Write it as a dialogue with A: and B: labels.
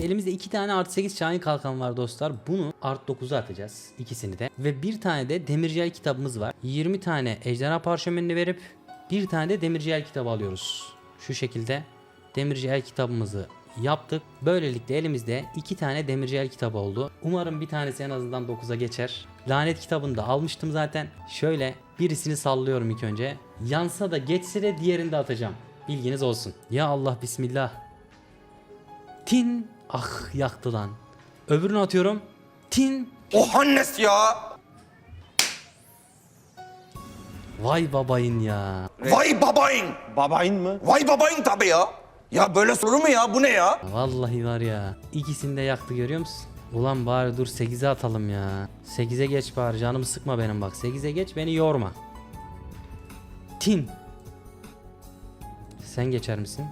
A: Şimdi elimizde iki tane artı 8 Şahin kalkan var dostlar. Bunu artı 9'a atacağız ikisini de. Ve bir tane de demircel kitabımız var. 20 tane ejderha parşömenini verip bir tane de demircel kitabı alıyoruz. Şu şekilde demircel kitabımızı yaptık. Böylelikle elimizde iki tane demircel kitabı oldu. Umarım bir tanesi en azından 9'a geçer. Lanet kitabını da almıştım zaten. Şöyle birisini sallıyorum ilk önce. Yansa da geçse de diğerini de atacağım. Bilginiz olsun. Ya Allah bismillah. Tin. Ah yaktı lan. Öbürünü atıyorum. Tin.
B: O Hannes ya.
A: Vay babayın ya.
B: Vay babayın.
C: Babayın mı?
B: Vay babayın tabii ya. Ya böyle soru mu ya? Bu ne ya?
A: Vallahi var ya. İkisini de yaktı görüyor musun? Ulan bari dur 8'e atalım ya. 8'e geç bari canımı sıkma benim bak. 8'e geç beni yorma. Tin. Sen geçer misin?